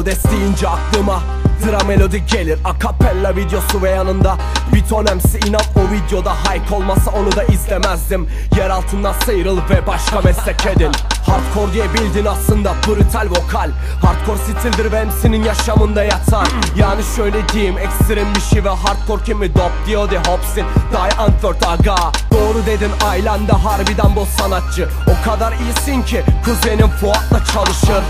Kodes deyince aklıma Dra melodi gelir akapella videosu ve yanında Bir ton MC inan o videoda hype olmasa onu da izlemezdim. Yer altından sıyrıl ve başka meslek edin. Hardcore diye bildin aslında brutal vokal. Hardcore stildir ve MC'nin yaşamında yatar Yani şöyle diyeyim ekstrem bir şey ve hardcore kimi dop diyor de hopsin. Die Antwort aga. Doğru dedin ailende harbiden bu sanatçı. O kadar iyisin ki kuzenim Fuat'la çalışır.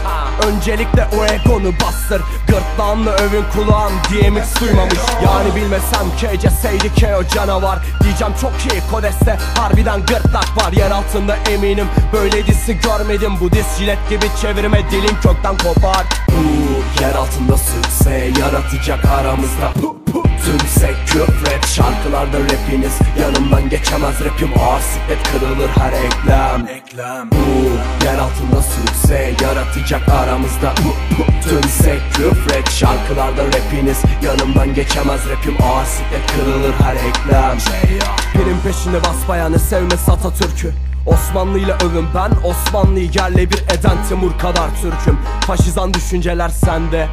Öncelikle o egonu bastır. Gırtlağınla övün kulağın DMX duymamış. Yani bilmesem KCS'ydi KO canavar. Diyeceğim çok iyi kodeste harbiden gırtlak var. Yer altında eminim. Böyle disi görmedim. Bu dis jilet gibi çevirme dilin kökten kopar altında sükse yaratacak aramızda. Tümsek küfret şarkılarda rapiniz Yanımdan geçemez. Rapim ağır siklet kırılır her eklem. Eklem. Uuu, Yer altında sükse yaratacak aramızda. Tümsek küfret şarkılarda rapiniz Yanımdan geçemez. Rapim ağır siklet kırılır her eklem. Pirin peşinde basbayanı sevmesi Atatürk'ü. Osmanlı ile övün ben Osmanlı'yı yerle bir eden Timur kadar Türk'üm Faşizan düşünceler sende.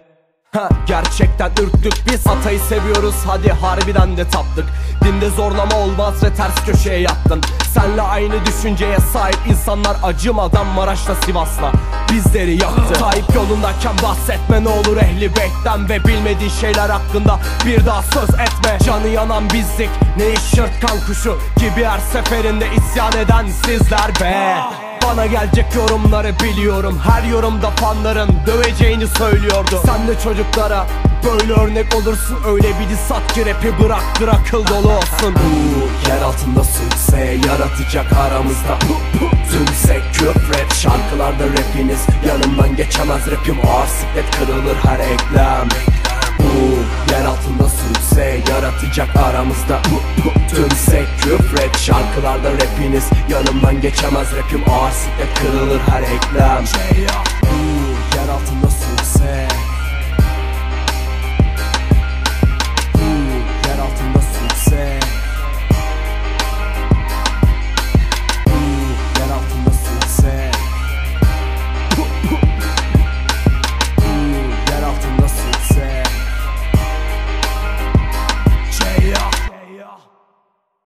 Ha, gerçekten ürktük biz. Atayı seviyoruz hadi harbiden de taptık. Dinde zorlama olmaz ve ters köşeye yattın. Senle aynı düşünceye sahip insanlar acımadan Maraş'la Sivas'la bizleri yaktı. Tayyip yolundayken bahsetme ne olur ehli beytten Ve bilmediğin şeyler hakkında bir daha söz etme. Canı yanan bizdik ne iş kan kuşu Gibi her seferinde isyan eden sizler be bana gelecek yorumları biliyorum. Her yorumda fanların döveceğini söylüyordu. Sen de çocuklara böyle örnek olursun. Öyle bir sat ki rapi bıraktır akıl dolu olsun. Uuu, Yer altında sükse yaratacak aramızda. Tümsek küfret. Şarkılarda rapiniz Yanımdan geçemez. Rapim ağır siklet kırılır her eklem. Uuu, Yer altında yaratacak aramızda. Tümsek küfret şarkılarda rapiniz. Yanımdan geçemez rapim ağır siklet kırılır her eklem